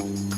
you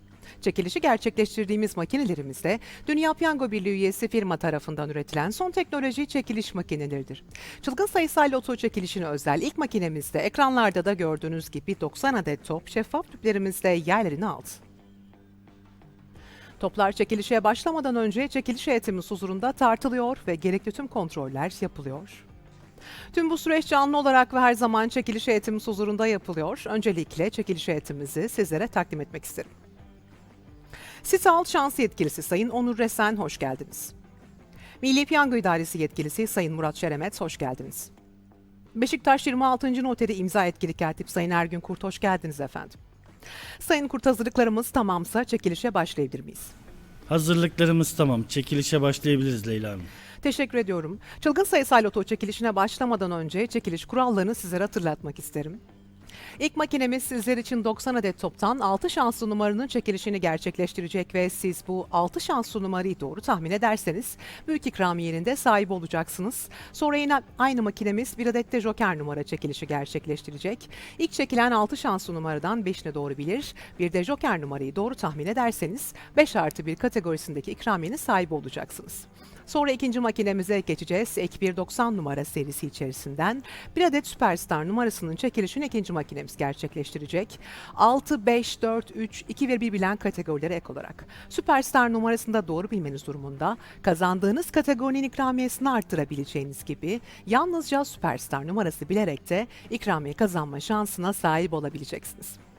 Çekilişi gerçekleştirdiğimiz makinelerimizde Dünya Piyango Birliği üyesi firma tarafından üretilen son teknoloji çekiliş makineleridir. Çılgın sayısal loto çekilişine özel ilk makinemizde ekranlarda da gördüğünüz gibi 90 adet top şeffaf tüplerimizle yerlerini aldı. Toplar çekilişe başlamadan önce çekiliş heyetimiz huzurunda tartılıyor ve gerekli tüm kontroller yapılıyor. Tüm bu süreç canlı olarak ve her zaman çekiliş heyetimiz huzurunda yapılıyor. Öncelikle çekiliş heyetimizi sizlere takdim etmek isterim. Sital Şans Yetkilisi Sayın Onur Resen hoş geldiniz. Milli Piyango İdaresi Yetkilisi Sayın Murat Şeremet hoş geldiniz. Beşiktaş 26. Noteri imza etkili katip Sayın Ergün Kurt hoş geldiniz efendim. Sayın Kurt hazırlıklarımız tamamsa çekilişe başlayabilir miyiz? Hazırlıklarımız tamam. Çekilişe başlayabiliriz Leyla Hanım. Teşekkür ediyorum. Çılgın sayısal loto çekilişine başlamadan önce çekiliş kurallarını sizlere hatırlatmak isterim. İlk makinemiz sizler için 90 adet toptan 6 şanslı numaranın çekilişini gerçekleştirecek ve siz bu 6 şanslı numarayı doğru tahmin ederseniz büyük ikramiyenin sahibi olacaksınız. Sonra yine aynı makinemiz bir adet de joker numara çekilişi gerçekleştirecek. İlk çekilen 6 şanslı numaradan 5'ini doğru bilir. Bir de joker numarayı doğru tahmin ederseniz 5 artı 1 kategorisindeki ikramiyenin sahibi olacaksınız. Sonra ikinci makinemize geçeceğiz. Ek 190 numara serisi içerisinden bir adet Süperstar numarasının çekilişini ikinci makinemiz gerçekleştirecek. 6, 5, 4, 3, 2 ve 1 bilen kategorilere ek olarak. Süperstar numarasında doğru bilmeniz durumunda kazandığınız kategorinin ikramiyesini arttırabileceğiniz gibi yalnızca Süperstar numarası bilerek de ikramiye kazanma şansına sahip olabileceksiniz.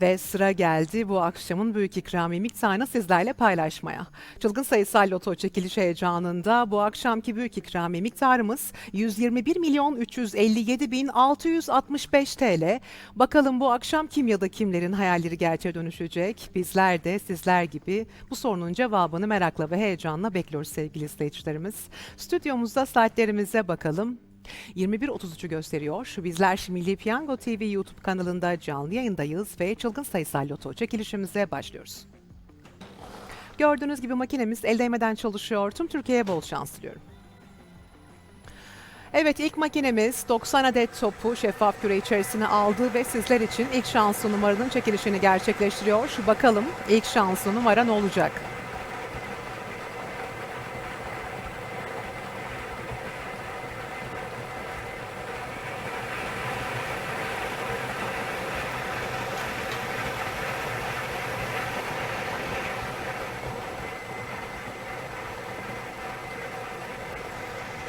Ve sıra geldi bu akşamın büyük ikramiye miktarını sizlerle paylaşmaya. Çılgın sayısal loto çekiliş heyecanında bu akşamki büyük ikramiye miktarımız 121 milyon 357 bin 665 TL. Bakalım bu akşam kim ya da kimlerin hayalleri gerçeğe dönüşecek? Bizler de sizler gibi bu sorunun cevabını merakla ve heyecanla bekliyoruz sevgili izleyicilerimiz. Stüdyomuzda saatlerimize bakalım. 21.33'ü gösteriyor. Bizler Milli Piyango TV YouTube kanalında canlı yayındayız ve çılgın sayısal loto çekilişimize başlıyoruz. Gördüğünüz gibi makinemiz el değmeden çalışıyor. Tüm Türkiye'ye bol şans diliyorum. Evet ilk makinemiz 90 adet topu şeffaf küre içerisine aldı ve sizler için ilk şanslı numaranın çekilişini gerçekleştiriyor. Bakalım ilk şanslı numara ne olacak?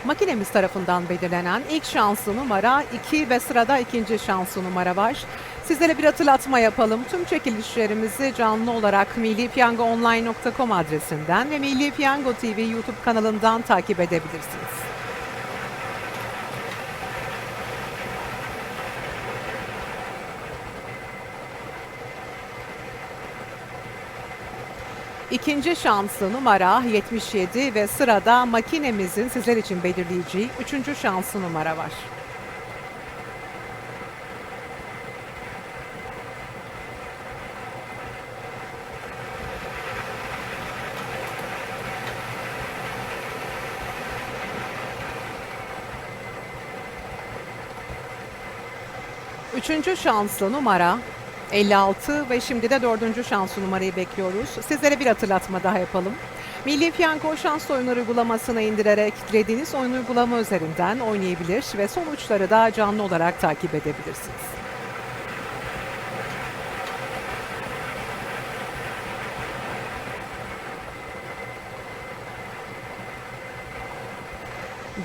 Makinemiz tarafından belirlenen ilk şanslı numara 2 ve sırada ikinci şanslı numara var. Sizlere bir hatırlatma yapalım. Tüm çekilişlerimizi canlı olarak millipiyangoonline.com adresinden ve Milli Piyango TV YouTube kanalından takip edebilirsiniz. İkinci şanslı numara 77 ve sırada makinemizin sizler için belirleyeceği üçüncü şanslı numara var. Üçüncü şanslı numara 56 ve şimdi de dördüncü şanslı numarayı bekliyoruz. Sizlere bir hatırlatma daha yapalım. Milli Piyango şans oyunları uygulamasını indirerek dilediğiniz oyun uygulama üzerinden oynayabilir ve sonuçları da canlı olarak takip edebilirsiniz.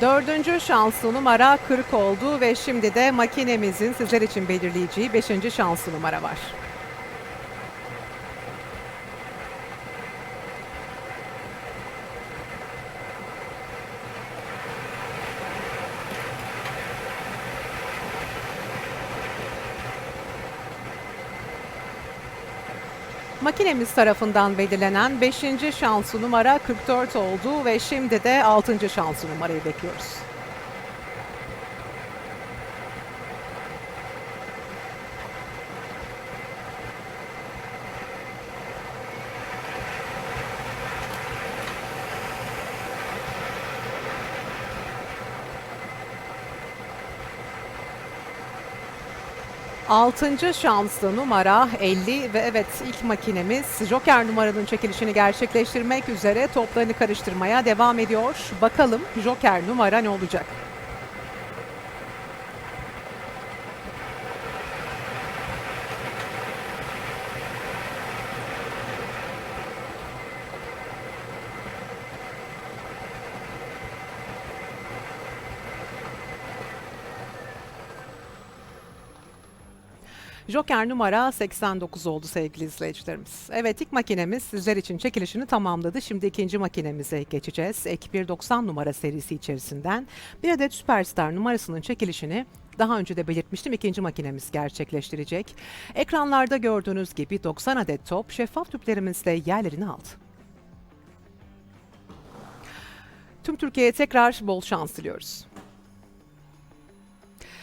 Dördüncü şanslı numara 40 oldu ve şimdi de makinemizin sizler için belirleyeceği beşinci şanslı numara var. Makinemiz tarafından belirlenen 5. şanslı numara 44 oldu ve şimdi de 6. şanslı numarayı bekliyoruz. Altıncı şanslı numara 50 ve evet ilk makinemiz Joker numaranın çekilişini gerçekleştirmek üzere toplarını karıştırmaya devam ediyor. Bakalım Joker numara ne olacak? Joker numara 89 oldu sevgili izleyicilerimiz. Evet ilk makinemiz sizler için çekilişini tamamladı. Şimdi ikinci makinemize geçeceğiz. Ek 190 numara serisi içerisinden bir adet Süperstar numarasının çekilişini daha önce de belirtmiştim ikinci makinemiz gerçekleştirecek. Ekranlarda gördüğünüz gibi 90 adet top şeffaf tüplerimizle yerlerini aldı. Tüm Türkiye'ye tekrar bol şans diliyoruz.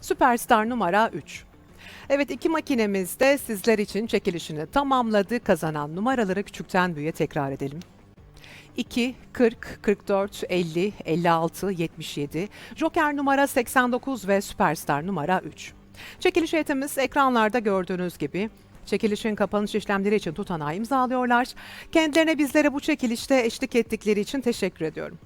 Süperstar numara 3. Evet iki makinemiz de sizler için çekilişini tamamladı. Kazanan numaraları küçükten büyüğe tekrar edelim. 2, 40, 44, 50, 56, 77, Joker numara 89 ve Süperstar numara 3. Çekiliş heyetimiz ekranlarda gördüğünüz gibi çekilişin kapanış işlemleri için tutanağı imzalıyorlar. Kendilerine bizlere bu çekilişte eşlik ettikleri için teşekkür ediyorum.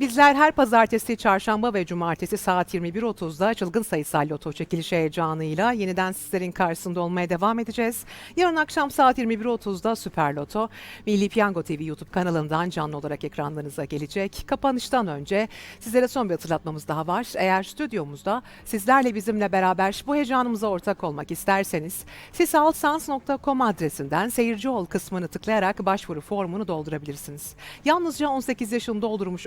Bizler her pazartesi, çarşamba ve cumartesi saat 21.30'da çılgın sayısal loto çekilişi heyecanıyla yeniden sizlerin karşısında olmaya devam edeceğiz. Yarın akşam saat 21.30'da Süper Loto, Milli Piyango TV YouTube kanalından canlı olarak ekranlarınıza gelecek. Kapanıştan önce sizlere son bir hatırlatmamız daha var. Eğer stüdyomuzda sizlerle bizimle beraber bu heyecanımıza ortak olmak isterseniz sisalsans.com adresinden seyirci ol kısmını tıklayarak başvuru formunu doldurabilirsiniz. Yalnızca 18 yaşını doldurmuş